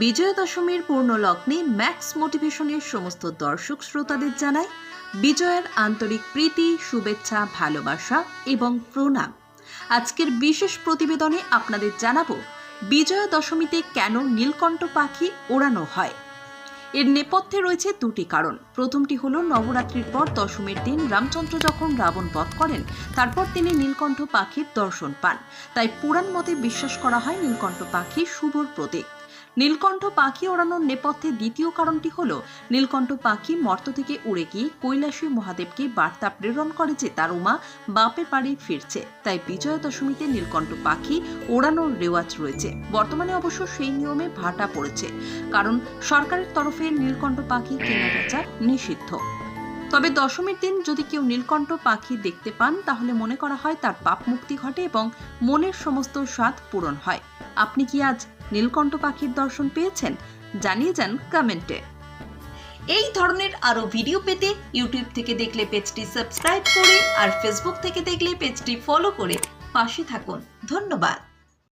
বিজয়া দশমীর পূর্ণ লগ্নে ম্যাক্স মোটিভেশনের সমস্ত দর্শক শ্রোতাদের জানায় বিজয়ের আন্তরিক প্রীতি, শুভেচ্ছা, ভালোবাসা এবং প্রণাম। আজকের বিশেষ প্রতিবেদনে আপনাদের জানাব বিজয়া দশমীতে কেন নীলকণ্ঠ পাখি ওড়ানো হয়। এর নেপথ্যে রয়েছে দুটি কারণ। প্রথমটি হলো, নবরাত্রির পর দশমীর দিন রামচন্দ্র যখন রাবণ বধ করেন, তারপর তিনি নীলকণ্ঠ পাখির দর্শন পান। তাই পুরাণ মতে বিশ্বাস করা হয় নীলকণ্ঠ পাখি শুভর প্রতীক। নীলকণ্ঠ পাখি ওড়ানোর নেপথ্যে দ্বিতীয় কারণটি হলো, নীলকণ্ঠ পাখি মর্ত থেকে উড়ে গিয়ে কৈলাসী মহাদেবকে বার্তা প্রেরণ করে যে তার উমা বাপের বাড়ি ফিরছে। তাই বিজয়া দশমীতে নীলকণ্ঠ পাখি ওড়ানোর রেওয়াজ রয়েছে। বর্তমানে অবশ্য সেই নিয়মে ভাটা পড়েছে, কারণ সরকারের তরফে নীলকণ্ঠ পাখি কেনাবেচা নিষিদ্ধ। তবে দশমীর দিন যদি কেউ নীলকণ্ঠ পাখি দেখতে পান, তাহলে মনে করা হয় তার পাপ মুক্তি ঘটে এবং মনের সমস্ত স্বাদ পূরণ হয়। আপনি কি আজ নীলকণ্ঠ পাখির দর্শন পেয়েছেন, জানিয়ে যান কমেন্টে। এই ধরনের আরও ভিডিও পেতে ইউটিউব থেকে দেখলে পেজটি সাবস্ক্রাইব করে আর ফেসবুক থেকে দেখলে পেজটি ফলো করে পাশে থাকুন। ধন্যবাদ।